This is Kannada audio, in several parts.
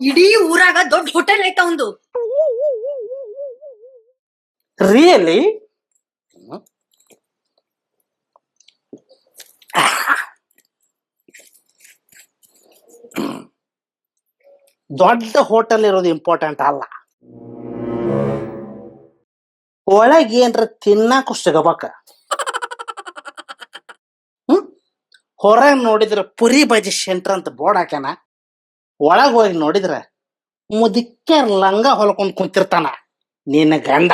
ಇಡೀ ಊರಾಗ ದೊಡ್ಡ ಹೋಟೆಲ್ ಐತ ಒಂದು ರಿಯಲಿ ದೊಡ್ಡ ಹೋಟೆಲ್ ಇರೋದು ಇಂಪಾರ್ಟೆಂಟ್ ಅಲ್ಲ. ಒಳಗೆ ಏನ್ರ ತಿನ್ನಾಕು ಸಿಗಬೇಕ ಹ್ಮ್ ಹೊರಗೆ ನೋಡಿದ್ರ ಪುರಿ ಬಜಿ ಸೆಂಟರ್ ಅಂತ ಬೋರ್ಡ್ ಹಾಕ್ಯಾನ. ಒಳಗ್ ಹೋಗಿ ನೋಡಿದ್ರ ಮುದಿಕ್ಕೆ ಲಂಗ ಹೊಲ್ಕೊಂಡ್ ಕುಂತಿರ್ತಾನ. ನಿನ್ನ ಗಂಡ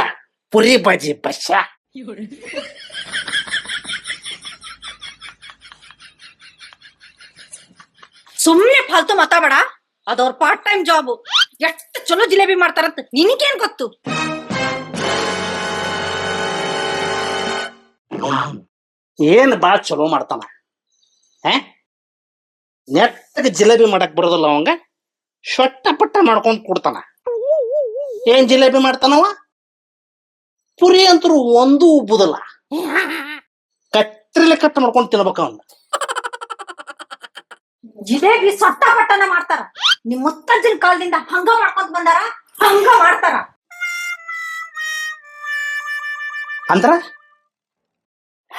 ಪುರಿ ಬಜಿ ಬಸ್ಸ ಸುಮ್ನೆ ಫಾಲ್ತು ಮಾತಾಡ ಅದವ್ರ ಪಾರ್ಟ್ ಟೈಮ್ ಜಾಬ್ ಎಷ್ಟು ಚಲೋ ಜಿಲೇಬಿ ಮಾಡ್ತಾರಂತ ನಿನಗೇನ್ ಗೊತ್ತು? ಏನ್ ಬಾಳ ಚಲೋ ಮಾಡ್ತಾನ. ಹಾ? ನೆಟ್ಟಗ ಜಿಲೇಬಿ ಮಾಡಕ್ ಬರೋದಿಲ್ಲ ಅವಂಗ. ಶೊಟ್ಟ ಪಟ್ಟ ಮಾಡ್ಕೊಂಡ್ ಕೊಡ್ತಾನ. ಏನ್ ಜಿಲೇಬಿ ಮಾಡ್ತಾನವ? ಪುರಿ ಅಂತೂ ಒಂದು ಉಬ್ಬುದಲ್ಲ. ಕತ್ರಿಲೆ ಕಟ್ ಮಾಡ್ಕೊಂಡ್ ತಿನ್ಬೇಕ ಅವನ್. ಜಿಲೇಬಿ ಸೊಟ್ಟ ಪಟ್ಟನ ಮಾಡ್ತಾರ. ನಿಮ್ ಮುತ್ತಜ್ಜನ ಕಾಲದಿಂದ ಹಂಗ ಮಾಡ್ಕೊಂತ ಬಂದಾರ ಹಂಗ ಮಾಡ್ತಾರ. ಅಂದ್ರ?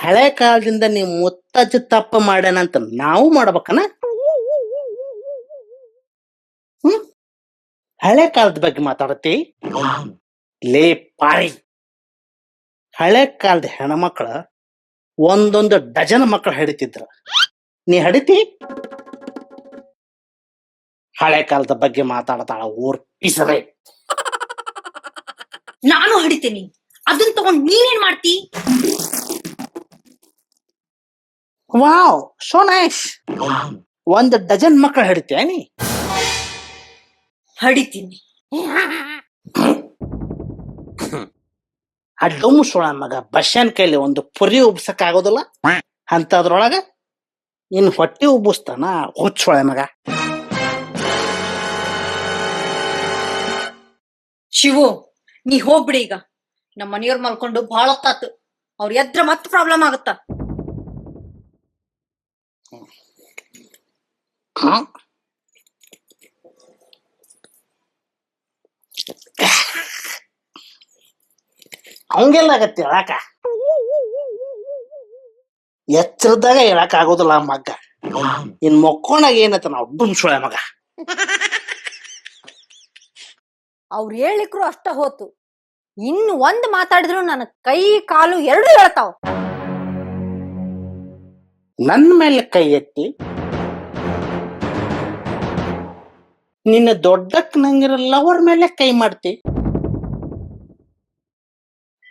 ಹಳೆ ಕಾಲದಿಂದ ನೀವು ಮುತ್ತಜ್ಜ ತಪ್ಪ ಮಾಡ್ಯಾನಂತ ನಾವು ಮಾಡ್ಬೇಕನ? ಹಳೆ ಕಾಲದ ಬಗ್ಗೆ ಮಾತಾಡತಿ ಲೇ ಪಾರಿ. ಹಳೆ ಕಾಲದ ಹೆಣ್ಮಕ್ಳ ಒಂದೊಂದು ಡಜನ್ ಮಕ್ಕಳು ಹಿಡಿತಿದ್ರ. ನೀ ಹಡಿತಿ? ಹಳೆ ಕಾಲದ ಬಗ್ಗೆ ಮಾತಾಡತಾಳ ಊರ್ ಪಿಸರೆ. ನಾನು ಹಡಿತೀನಿ. ಅದನ್ನ ತಗೊಂಡ್ ನೀನೇನ್ ಮಾಡ್ತಿ? ವಾವ್ ಸೋ ನೈಸ್ ಒಂದು ಡಜನ್ ಮಕ್ಕಳು ಹಿಡಿತೀಯ ನೀ ಹಡಿತೀನಿ. ಆ ಡೊಮ್ಮು ಸೋಳ ಮಗ ಬಸ್ಯನ್ ಕೈಲಿ ಒಂದು ಪುರಿ ಉಬ್ಸಕ್ ಆಗೋದಿಲ್ಲ? ಅಂತದ್ರೊಳಗ ಇನ್ ಹೊಟ್ಟಿ ಉಬ್ಬಿಸ್ತಾನ ಹುಚ್ಚೋಳ ಮಗ. ಶಿವು ನೀ ಹೋಗ್ಬಿಡಿ ಈಗ. ನಮ್ಮ ಮನೆಯವ್ರ ಮಲ್ಕೊಂಡು ಭಾಳ ಹೊತ್ತಾತು. ಅವ್ರ ಎದ್ರ ಮತ್ ಪ್ರಾಬ್ಲಮ್ ಆಗುತ್ತ? ಹ್ಮ್. ಅವಂಗೆಲ್ಲ ಆಗತ್ತೆ ಹೇಳಾಕ ಎಚ್ಚರದಾಗ ಹೇಳಕ್ ಆಗೋದಿಲ್ಲ ಮಗ್ಗ. ಇನ್ ಮೊಕ್ಕೋಣಾಗ ಏನತ್ತ ನಾವು ಡುಮ್ ಸುಳೆ ಮಗ. ಅವ್ರು ಹೇಳಿಕ್ರು ಅಷ್ಟ ಹೋತು. ಇನ್ನು ಒಂದ್ ಮಾತಾಡಿದ್ರು ನನ್ನ ಕೈ ಕಾಲು ಎರಡು ಹೇಳ್ತಾವ ನನ್ನ ಮೇಲೆ ಕೈ ಎತ್ತಿ ನಿನ್ನ ದೊಡ್ಡಕ್ ನಂಗಿರಲ್ಲ ಲವರ್ ಮೇಲೆ ಕೈ ಮಾಡ್ತಿ.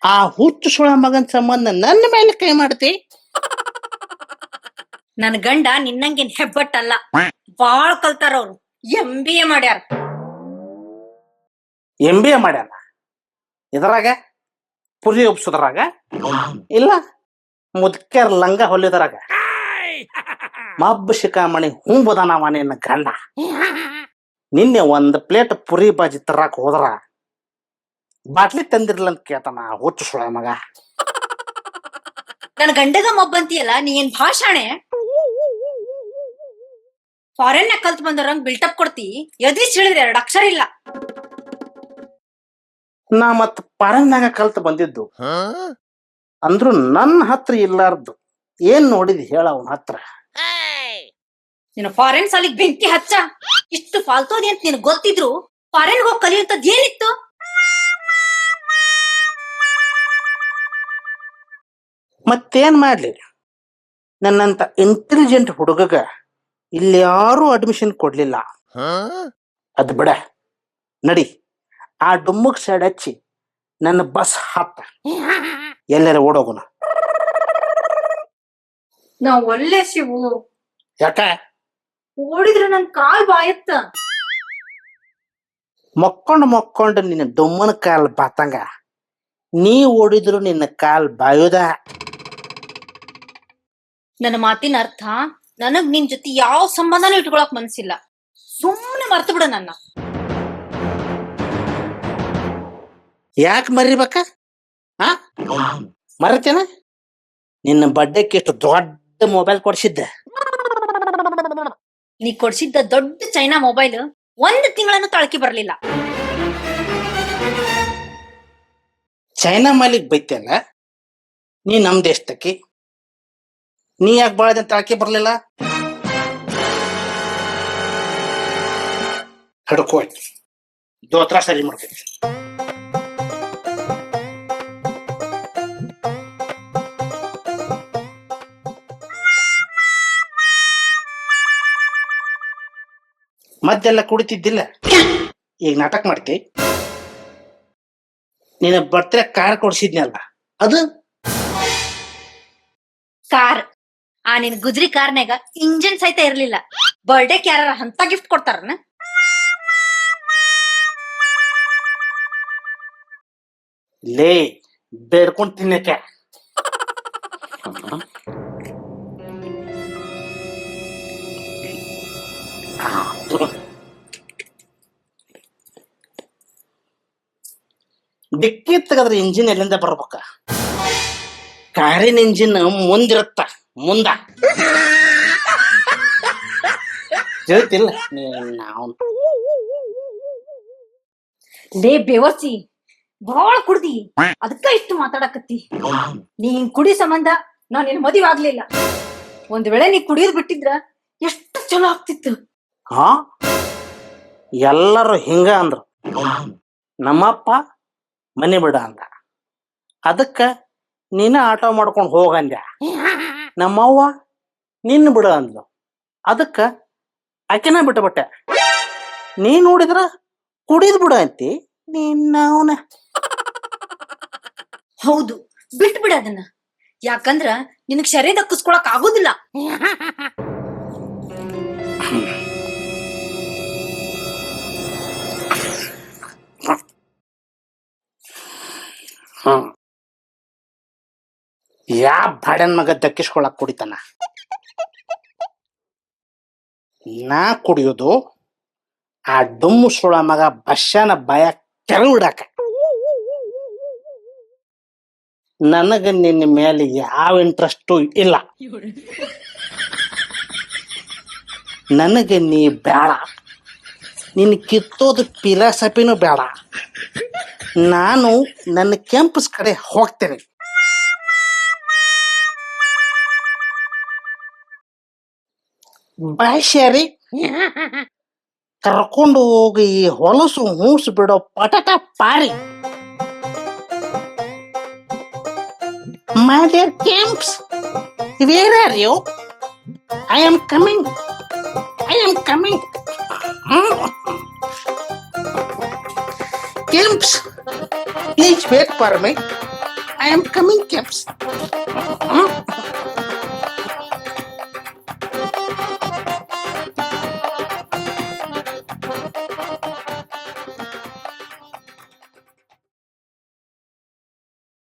ಆ ಹುಚ್ಚು ಸುಳ ಮಗನ್ ಸಂಬಂಧ ನನ್ನ ಮೇಲೆ ಕೈ ಮಾಡ್ತಿ. ನನ್ ಗಂಡ ನಿನ್ನಂಗೇನ್ ಹೆಬ್ಬಟ್ಟಲ್ಲ. ಬಾಳ್ ಕಲ್ತಾರ ಅವ್ರು. ಎಂ ಬಿ ಎ ಮಾಡ್ಯಾರ. ಎಂ ಬಿ ಎ ಮಾಡ್ಯಾರ ಇದ್ರಾಗ? ಪುರಿ ಉಪ್ಸೋದ್ರಾಗ ಇಲ್ಲ. ಮುದ್ಕರ್ ಲಂಗ ಹೊಲಿದ್ರಾಗ? ಮಬ್ಬ ಶಿಖಾಮಣಿ ಹುಂಬುದನವ ನಿನ್ನ ಗಂಡ. ನಿನ್ನೆ ಒಂದು ಪ್ಲೇಟ್ ಪುರಿ ಬಾಜಿ ತರಾಕ್ ಹೋದ್ರ? ಬಾಟ್ಲಿ ತಂದಿರ್ಲ ಅಂತ ಕೇಳ್ತಾನ ಹುಚ್ಚು ಸುಳ ಮಗ. ನನ್ ಗಂಡಗ ಮಬ್ಬಂತಿಯಲ್ಲ ನೀ ಏನ್ ಭಾಷಾಣೆ? ಫಾರಿನ್ ಕಲ್ತ್ ಬಂದವ್ರಂಗ್ ಬಿಲ್ಟಪ್ ಕೊಡ್ತಿ. ಎದಿ ಸಿಳಿದ್ರೆ ಎರಡು ಅಕ್ಷರ ಇಲ್ಲ. ನಾ ಮತ್ ಪರನ್ನಾಗ ಕಲ್ತ್ ಬಂದಿದ್ದು. ಅಂದ್ರು ನನ್ನ ಹತ್ರ ಇಲ್ಲಾರ್ದು ಏನ್ ನೋಡಿದ್ ಹೇಳ ಅವನ ಹತ್ರ. ನೀನು ಫಾರೆನ್ ಸಾಲಿಗೆ ಬೆಂಕಿ ಹಚ್ಚ? ಇಷ್ಟು ಫಾಲ್ತೋದಿ ಅಂತ ನಿನ್ ಗೊತ್ತಿದ್ರು? ಫಾರೆನ್ ಹೋಗಿ ಕಲಿಯುವಂತದ್ ಏನಿತ್ತು? ಮತ್ತೇನ್ ಮಾಡ್ಲಿ? ನನ್ನಂತ ಇಂಟೆಲಿಜೆಂಟ್ ಹುಡುಗಗ ಇಲ್ಲಿ ಯಾರು ಅಡ್ಮಿಷನ್ ಕೊಡ್ಲಿಲ್ಲ. ಅದ್ ಬಿಡ. ನಡಿ. ಆ ಡುಮ್ಮಗ್ ಸೈಡ್ ಹಚ್ಚಿ ನನ್ನ ಬಸ್ ಹತ್ತ ಎಲ್ಲರ ಓಡೋಗೋಣ. ನಾವು ಒಳ್ಳೆ ಶಿವು. ಯಾಕ? ಓಡಿದ್ರೆ ನನ್ ಕಾಲ್ ಬಾಯತ್ತ. ಮಕ್ಕೊಂಡ್ ಮಕ್ಕೊಂಡ್ ನಿನ್ನ ದೊಮ್ಮನ ಕಾಲ್ ಬಾತಂಗ. ನೀ ಓಡಿದ್ರು ನಿನ್ನ ಕಾಲ್ ಬಾಯೋದ. ನನ್ನ ಮಾತಿನ ಅರ್ಥ ನನಗ್ ನಿನ್ ಜೊತೆ ಯಾವ ಸಂಬಂಧನೂ ಇಟ್ಕೊಳಕ್ ಮನ್ಸಿಲ್ಲ. ಸುಮ್ಮನೆ ಮರ್ತು ಬಿಡ ನನ್ನ. ಯಾಕೆ ಮರಿಬೇಕ? ಆ? ಮರತೇನ? ನಿನ್ನ ಬಡ್ಡೆಕ್ಕೆ ಎಷ್ಟು ದೊಡ್ಡ ದೊಡ್ಡ ಮೊಬೈಲ್ ಕೊಡ್ಸಿದ್ದೆ. ನೀ ಕೊಡ್ಸಿದ್ದ ದೊಡ್ಡ ಚೈನಾ ಮೊಬೈಲ್ ಒಂದ್ ತಿಂಗಳನ್ನು ತಾಳ್ಕಿ ಬರ್ಲಿಲ್ಲ. ಚೈನಾ ಮಾಲಿಗ್ ಬೈತೇನ ನೀ ನಮ್ ದೇಶದಕ್ಕಿ? ನೀ ಯಾಕೆ ಬಾಳದ ತಾಳ್ಕೆ ಬರ್ಲಿಲ್ಲ? ಹಡ್ಕೋ ದೋತ್ರ ಸರಿ ಮಾಡ್ಕೈತಿ ಮದ್ದೆಲ್ಲ ಕುಡಿತಿದ್ದಿಲ್ಲ. ಈಗ ನಾಟಕ ಮಾಡ್ತಿ. ನೀನ ಬರ್ತ್ರೆ ಕಾರ್ ಕೊಡ್ಸಿದ್ನಲ್ಲ ಅದು? ಕಾರ್ ಆ ನಿನ್ ಗುಜ್ರಿ ಕಾರ್ನ್ಯಾಗ ಇಂಜಿನ್ ಸಹಿತ ಇರ್ಲಿಲ್ಲ. ಬರ್ಡೇ ಯಾರ ಅಂತ ಗಿಫ್ಟ್ ಕೊಡ್ತಾರನ? ಲೇ ಬೇಡ್ಕೊಂಡ್ ತಿನ್ನಕ್ಕೆ. ಡಿಕ್ಕಿ ತೆಗದ್ರ ಇಂಜಿನ್ ಎಲ್ಲಿಂದ ಬರ್ಬೇಕ? ಕಾರಿನ ಇಂಜಿನ್ ಮುಂದಿರುತ್ತ, ಮುಂದ. ಹೇಳ್ತಿಲ್ಲ ಲೇ ಬೇವರ್ಸಿ, ಬಾಳ ಕುಡ್ದಿ. ಅದಕ್ಕ ಇಷ್ಟು ಮಾತಾಡಕತ್ತಿ. ನೀ ಹಿಂಗ್ ಕುಡಿ ಸಂಬಂಧ ನಾನ್ ನಿನ್ ಮದುವೆ ಆಗ್ಲಿಲ್ಲ. ಒಂದ್ ವೇಳೆ ನೀ ಕುಡಿಯೋದ್ ಬಿಟ್ಟಿದ್ರ ಎಷ್ಟು ಚಲೋ ಆಗ್ತಿತ್ತು. ಹಾ? ಎಲ್ಲರೂ ಹಿಂಗ ಅಂದ್ರು. ನಮ್ಮಪ್ಪ ಮನೆ ಬಿಡ ಅಂದ. ಅದಕ್ಕ ನೀನ ಆಟೋ ಮಾಡ್ಕೊಂಡು ಹೋಗಂದ್ಯ ನಮ್ಮವ್ವ ನಿನ್ನ ಬಿಡ ಅಂದ್ಲು. ಅದಕ್ಕ ಆಕೆನ ಬಿಟ್ಟುಬಿಟ್ಟೆ ನೀ ನೋಡಿದ್ರ ಕುಡಿದ್ ಬಿಡ ಅಂತಿ. ನಿನ್ನ ಅವನ. ಹೌದು, ಬಿಟ್ಬಿಡ ಅದನ್ನ. ಯಾಕಂದ್ರ ನಿನಗ್ ಶರೀರ ದಕ್ಕಿಸ್ಕೊಳಕ್ ಆಗುದಿಲ್ಲ. ಯಾ ಬಾಡನ್ ಮಗ ದಕ್ಕಿಸ್ಕೊಳಕ್ ಕುಡಿತಾನ? ನಾ ಕುಡಿಯೋದು ಆ ಡುಮ್ಮು ಸುಳ ಮಗ ಬಸ್ಸನ ಭಯ ಕೆರವಿಡಾಕ ನನಗ ನಿನ್ನ ಮೇಲೆ ಯಾವ ಇಂಟ್ರೆಸ್ಟು ಇಲ್ಲ. ನನಗೆ ನೀ ಬೇಡ ನಿನ್ ಕಿತ್ತೋದು ಫಿಲಾಸಫಿನೂ ಬೇಡ. ನಾನು ನನ್ನ ಕ್ಯಾಂಪಸ್ ಕಡೆ ಹೋಗ್ತೇನೆ. ಬಾಯ್ಸ್ಯಾರಿ ಕರ್ಕೊಂಡು ಹೋಗಿ ಹೊಲಸು ಹೂಸು ಬಿಡೋ ಪಟಟ ಪಾರಿ. My camps camps, where are you? I am coming. I am Kemps, please wait for me. I am coming, Kemps.